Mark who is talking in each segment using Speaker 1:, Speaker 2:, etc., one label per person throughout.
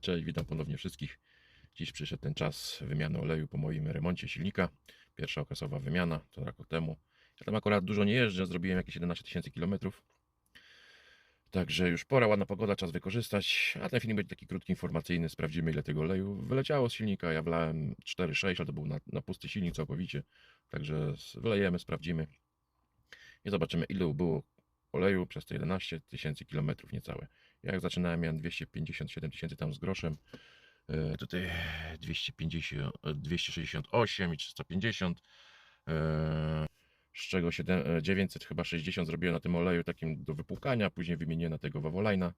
Speaker 1: Cześć, witam ponownie wszystkich. Dziś przyszedł ten czas wymiany oleju po moim remoncie silnika. Pierwsza okresowa wymiana, to rok temu. Ja tam akurat dużo nie jeżdżę, zrobiłem jakieś 11 tysięcy kilometrów. Także już pora, ładna pogoda, czas wykorzystać. A ten film będzie taki krótki, informacyjny. Sprawdzimy ile tego oleju wyleciało z silnika. Ja wlałem 4,6, ale to był na, na pusty silnik całkowicie. Także wylejemy, sprawdzimy. I zobaczymy ile było oleju przez te 11 tysięcy kilometrów niecałe. Jak zaczynałem, miałem 257 tysięcy tam z groszem. E, Tutaj 250, e, 268 i 350. e, Z czego 7, e, 900 chyba 60 zrobiłem na tym oleju takim do wypłukania. Później wymieniłem na tego Wawolina,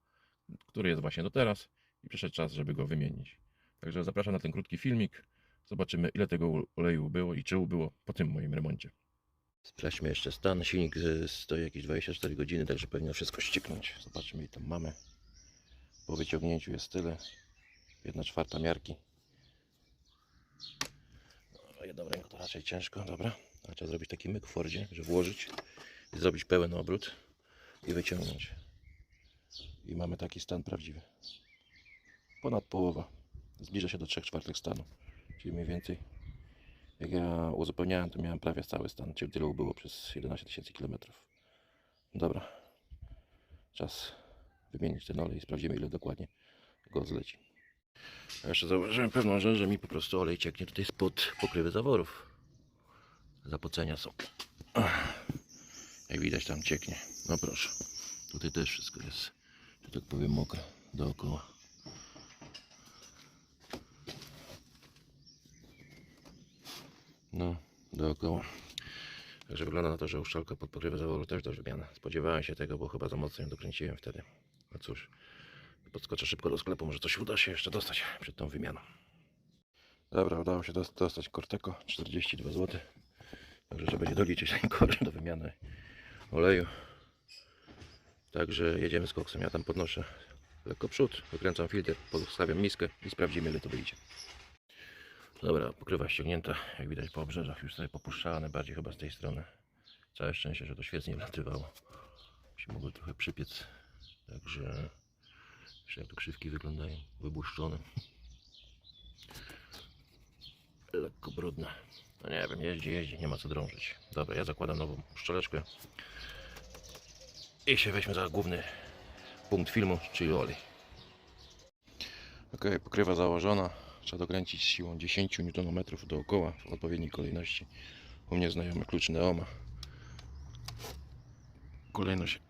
Speaker 1: który jest właśnie do teraz. I przyszedł czas, żeby go wymienić. Także zapraszam na ten krótki filmik. Zobaczymy ile tego oleju było i czy było po tym moim remoncie. Sprawdźmy jeszcze stan. Silnik e, stoi jakieś 24 godziny, także powinno wszystko ścieknąć. Zobaczymy ile tam mamy. Po wyciągnięciu jest tyle. 1 czwarta miarki. O, jedną ręką to raczej ciężko, dobra. Ale trzeba zrobić taki myk w Fordzie, że włożyć i zrobić pełen obrót i wyciągnąć. I mamy taki stan prawdziwy. Ponad połowa. Zbliża się do 3 czwartych stanu. Czyli mniej więcej jak ja uzupełniałem, to miałem prawie cały stan, czyli tyle było przez 11 tysięcy kilometrów. Dobra. Czas wymienić ten olej i sprawdzimy ile dokładnie go zleci. Jeszcze zauważyłem pewną rzecz, że mi po prostu olej cieknie tutaj spod pokrywy zaworów. Zapocenia są. Jak widać tam cieknie. No proszę. Tutaj też wszystko jest, że tak powiem, mokre dookoła. No, dookoła. Także wygląda na to, że uszczelka pod pokrywę zaworu też do wymiany. Spodziewałem się tego, bo chyba za mocno ją dokręciłem wtedy. No cóż, podskoczę szybko do sklepu, może coś uda się jeszcze dostać przed tą wymianą. Dobra, udało się dos- dostać Corteco, 42 zł. Także trzeba będzie doliczyć ten koszt do wymiany oleju. Także jedziemy z koksem. Ja tam podnoszę lekko przód, wykręcam filtr, postawiam miskę i sprawdzimy ile to wyjdzie. Dobra, pokrywa ściągnięta, jak widać po obrzeżach już sobie popuszczała, najbardziej chyba z tej strony. Całe szczęście, że to świetnie wlatywało. Się mogło trochę przypiec, także jak tu krzywki wyglądają, wybłuszczone. Lekko brudne. No nie wiem, jeździ, jeździ, nie ma co drążyć. Dobra, ja zakładam nową szczeleczkę i się weźmy za główny punkt filmu, czyli olej. Ok, pokrywa założona. Trzeba dokręcić siłą 10 Nm dookoła w odpowiedniej kolejności. U mnie znajomy klucz Neoma. Kolejność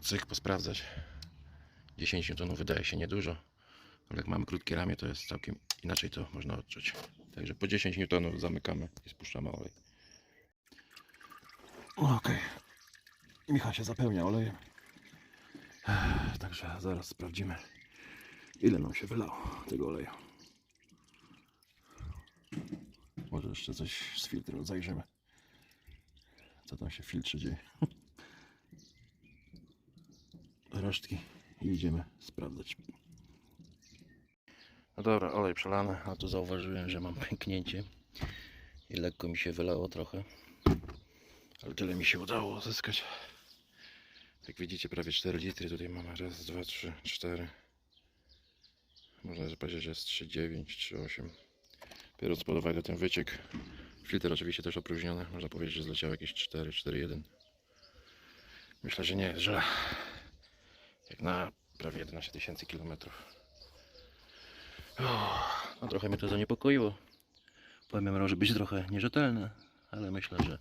Speaker 1: cyk posprawdzać. 10 N wydaje się niedużo, ale jak mamy krótkie ramię, to jest całkiem inaczej to można odczuć. Także po 10 N zamykamy i spuszczamy olej. Ok. Micha się zapełnia olejem. Także zaraz sprawdzimy, ile nam się wylało tego oleju. Może jeszcze coś z filtrem zajrzymy. Co tam się w filtrze dzieje. Resztki i idziemy sprawdzać. No dobra, olej przelany, a tu zauważyłem, że mam pęknięcie i lekko mi się wylało trochę. Ale tyle mi się udało uzyskać. Jak widzicie, prawie 4 litry. Tutaj mamy raz, dwa, trzy, cztery. Można powiedzieć, że jest 3,9, 3,8. Biorąc pod uwagę ten wyciek, filtr oczywiście też opróżniony, można powiedzieć, że zleciał jakieś 4, 4,1. Myślę, że nie jest źle. Na prawie 11 tysięcy kilometrów. No trochę mnie to zaniepokoiło. Powiem, może być trochę nierzetelne, ale myślę, że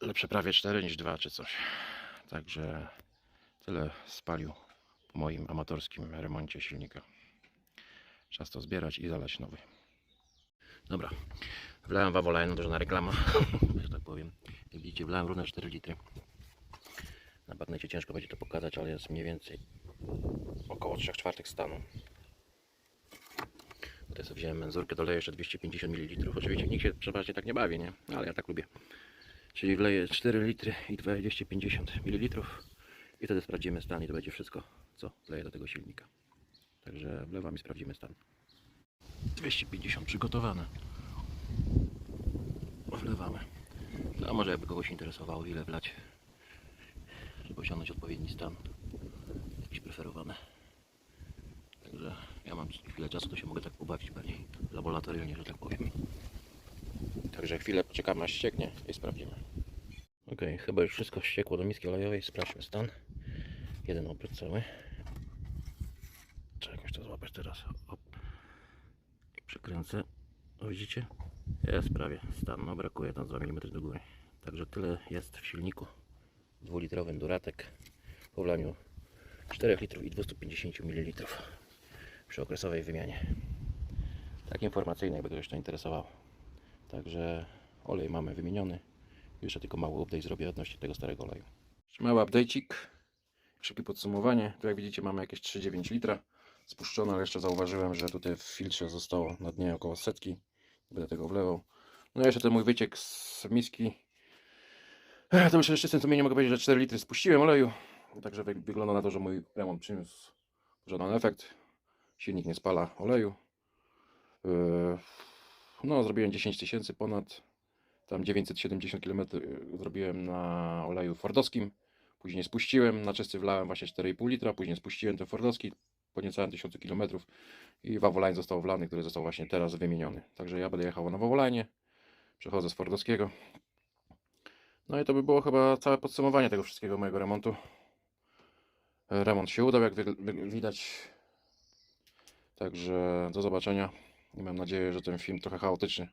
Speaker 1: lepsze prawie 4 niż 2 czy coś. Także tyle spalił po moim amatorskim remoncie silnika. Czas to zbierać i zalać nowy. Dobra, wlałem Wawoline, duża reklama, że tak powiem. Jak widzicie, wlałem równe 4 litry. Na bagnecie ciężko będzie to pokazać, ale jest mniej więcej około 3 czwartych stanu. Tutaj sobie wziąłem menzurkę, doleję jeszcze 250 ml. Oczywiście nikt się przeważnie tak nie bawi, nie? Ale ja tak lubię. Czyli wleję 4 litry i 250 ml i wtedy sprawdzimy stan i to będzie wszystko, co wleję do tego silnika. Także wlewam i sprawdzimy stan. 250 przygotowane. Wlewamy. No, a może jakby kogoś interesowało ile wlać, osiągnąć odpowiedni stan. Jakiś preferowany. Także
Speaker 2: mam chwilę czasu, to się mogę tak pobawić bardziej laboratoryjnie, że tak powiem.
Speaker 1: Także chwilę poczekamy aż ścieknie i sprawdzimy.
Speaker 2: Ok, chyba już wszystko ściekło do miski olejowej. Sprawdźmy stan. Jeden obrót cały. Trzeba jakoś to złapać teraz. Op. Przekręcę. Widzicie? Jest prawie stan. No brakuje tam 2 mm do góry. Także tyle jest w silniku. Dwulitrowym Duratek. Po wlaniu 4 litrów i 250 ml przy okresowej wymianie. Tak informacyjne, jakby kogoś to interesowało. Także olej mamy wymieniony. Jeszcze tylko mały update zrobię odnośnie tego starego oleju.
Speaker 1: Mały update'ik. Szybkie podsumowanie. Tu jak widzicie mamy jakieś 3,9 litra spuszczone, ale jeszcze zauważyłem, że tutaj w filtrze zostało na dnie około setki. Będę tego wlewał. No i jeszcze ten mój wyciek z miski. To już jeszcze z sumieniem mogę powiedzieć, że 4 litry spuściłem oleju. Także wy- wygląda na to, że mój remont przyniósł żaden efekt. Silnik nie spala oleju. Yy, No, zrobiłem 10 tysięcy ponad. Tam 970 km zrobiłem na oleju fordowskim. Później spuściłem, na czysty wlałem właśnie 4,5 litra. Później spuściłem ten fordowski po niecałym 1000 km i Wawoline został wlany, który został właśnie teraz wymieniony. Także ja będę jechał na Wawoline. Przechodzę z fordowskiego. No i to by było chyba całe podsumowanie tego wszystkiego mojego remontu. Remont się udał, jak widać. Także do zobaczenia. I mam nadzieję, że ten film trochę chaotyczny